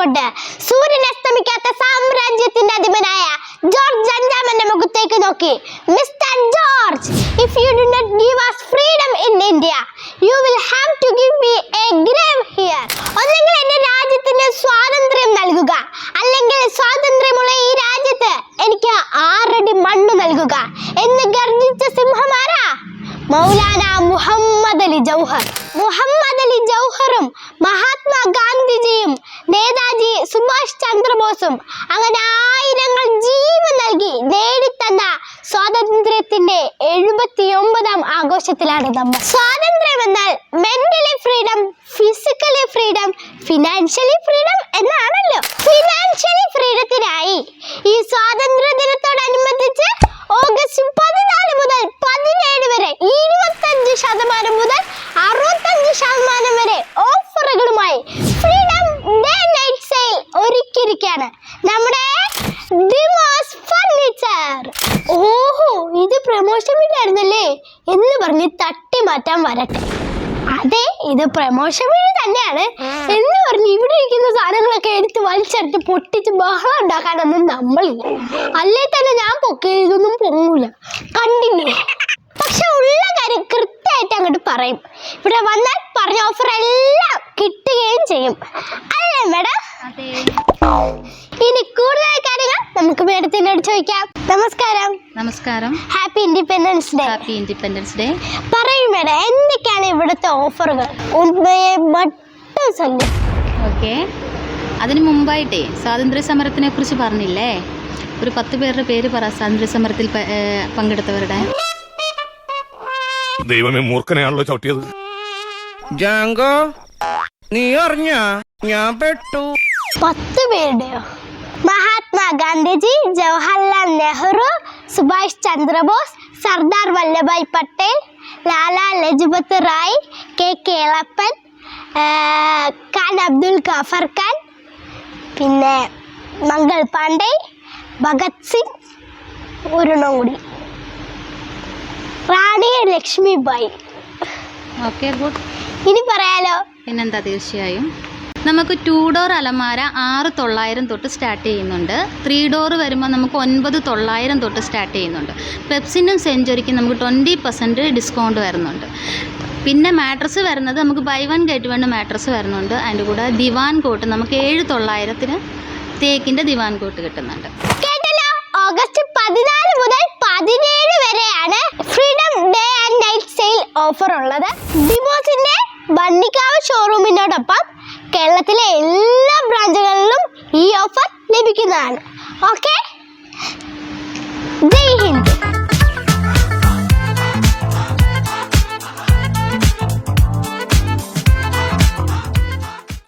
കൊണ്ട് സൂര്യൻ അസ്തമിക്കാത്ത സാമ്രാജ്യത്തിന്റെ അധിപനായ ജോർജ് അഞ്ചാമന്റെ മുഖത്തേക്ക് നോക്കി. Mister George if you do not give us freedom in India you will have to give me a grave here ഒന്നെങ്കിൽ എന്റെ രാജ്യത്തിന് സ്വാതന്ത്ര്യം നൽകുക. അല്ലെങ്കിൽ സ്വാതന്ത്ര്യമുള്ള ഈ രാജ്യത്ത് എനിക്ക് ആറടി മണ്ണ് നൽകുക എന്ന് ഗർജിച്ച സിംഹമാരാ മൗലാന മുഹമ്മദ് അലി ജൗഹർ. മുഹമ്മദ് അലി ജൗഹറും ചന്ദ്രബോസും അങ്ങനെ ആയിരങ്ങൾ ജീവൻ നൽകി നേടിത്തന്ന സ്വാതന്ത്ര്യത്തിന്റെ എഴുപത്തി ഒമ്പതാം ആഘോഷത്തിലാണ് നമ്മൾ. സ്വാതന്ത്ര്യം എന്നാൽ mentally freedom physically freedom financially freedom എന്നാണല്ലോ. ഫിനാൻഷ്യലി ഫ്രീഡത്തിനായി ഈ സ്വാതന്ത്ര്യ ദിനത്തോടനുബന്ധിച്ച് ഓഗസ്റ്റ് പതിനാല് മുതൽ പതിനേഴ് വരെ ഇരുപത്തഞ്ച് ശതമാനം മുതൽ അറുപത്തഞ്ച് ശതമാനം വരെ ഓഫറുകളുമായി ഫ്രീഡം ഡേ നൈറ്റ് സെയിൽ ഒരുക്കിയിരിക്കുകയാണ്. നമ്മുടെ ഡിമോസ് ഫർണിച്ചർ ഓഹോ ഇത് പ്രമോഷൻ വീടായിരുന്നല്ലേ? എന്ന് പറഞ്ഞ് തട്ടി മാറ്റാൻ വരട്ടെ. അതെ ഇത് പ്രമോഷൻ വീട് തന്നെയാണ്. എന്ന് പറഞ്ഞ് ഇവിടെ ഇരിക്കുന്ന സാധനങ്ങളൊക്കെ എടുത്ത് വലിച്ചെടുത്ത് പൊട്ടിച്ച് ബഹളം ഉണ്ടാക്കാനൊന്നും നമ്മളില്ല. അല്ലേ തന്നെ ഞാൻ പൊക്കി ഇതൊന്നും പൊങ്ങൂല. കണ്ടിന്യൂ പക്ഷെ ഉള്ള കാര്യം കൃത്യമായിട്ട് അങ്ങോട്ട് പറയും. ഇവിടെ വന്നാൽ പറഞ്ഞ ഓഫർ എല്ലാം കിട്ടുകയും ചെയ്യും. അല്ലേ മേഡം? ഇനി കൂടുതൽ കാര്യങ്ങൾ നമുക്ക് മേഡത്തിനോട് ചോദിക്കാം. നമസ്കാരം. നമസ്കാരം. Happy independence day happy independence day പറയൂ മേഡം എന്തൊക്കെയാണ് ഇവിടുത്തെ ഓഫറുകൾ? മട്ടും സന്ധ്യ ഓക്കെ. അതിന് മുമ്പായിട്ടേ സ്വാതന്ത്ര്യ സമരത്തിനെ കുറിച്ച് പറഞ്ഞില്ലേ? ഒരു പത്ത് പേരുടെ പേര് പറ സ്വാതന്ത്ര്യ സമരത്തിൽ പങ്കെടുത്തവരുടെ. ദൈവമേ മൂർഖനെയാണല്ലോ ചവിട്ടിയത്. ജാങ്കോ നീ അറിഞ്ഞ? ഞാൻ പെട്ടു. പത്ത് പേരുടെയോ മഹാത്മാഗാന്ധിജി ജവഹർലാൽ നെഹ്റു സുഭാഷ് ചന്ദ്രബോസ് സർദാർ വല്ലഭായ് പട്ടേൽ ലാലാ ലജ്പത് റായ് കെ കേളപ്പൻ ഖാൻ അബ്ദുൽ ഖാഫർ ഖാൻ പിന്നെ മംഗൾ പാണ്ഡെ ഭഗത് സിംഗ് ഒരെണ്ണം കൂടി. റാണി ലക്ഷ്മിബായി ഓക്കെ ഗുഡ് ഇനി പറയാലോ. പിന്നെന്താ തീർച്ചയായും? നമുക്ക് ടു ഡോർ അലമാര ആറ് തൊള്ളായിരം തൊട്ട് സ്റ്റാർട്ട് ചെയ്യുന്നുണ്ട്. ത്രീ ഡോർ വരുമ്പോൾ നമുക്ക് ഒൻപത് തൊള്ളായിരം തൊട്ട് സ്റ്റാർട്ട് ചെയ്യുന്നുണ്ട്. പെപ്സിനും സെഞ്ചുറിക്കും നമുക്ക് ട്വന്റി പെർസെന്റ് ഡിസ്കൗണ്ട് വരുന്നുണ്ട്. പിന്നെ മാട്രസ് വരുന്നത് നമുക്ക് buy one get one mattress വരുന്നുണ്ട്. അതിന്റെ കൂടെ ദിവാൻ കോട്ട് നമുക്ക് ഏഴ് തൊള്ളായിരത്തിന് തേക്കിന്റെ ദിവാൻ കോട്ട് കിട്ടുന്നുണ്ട്. കേട്ടല്ലോ? ഓഗസ്റ്റ് പതിനാല് മുതൽ പതിനേഴ് വരെയാണ് freedom day and night sale offer ഉള്ളത്. ഡിമോസിന്റെ ബണ്ണിക്കാവ് ഷോറൂമിനോടൊപ്പം കേരളത്തിലെ എല്ലാ ബ്രാഞ്ചുകളിലും ഈ ഓഫർ ലഭിക്കുന്നതാണ്. ഓക്കെ ജയ് ഹിന്ദ്.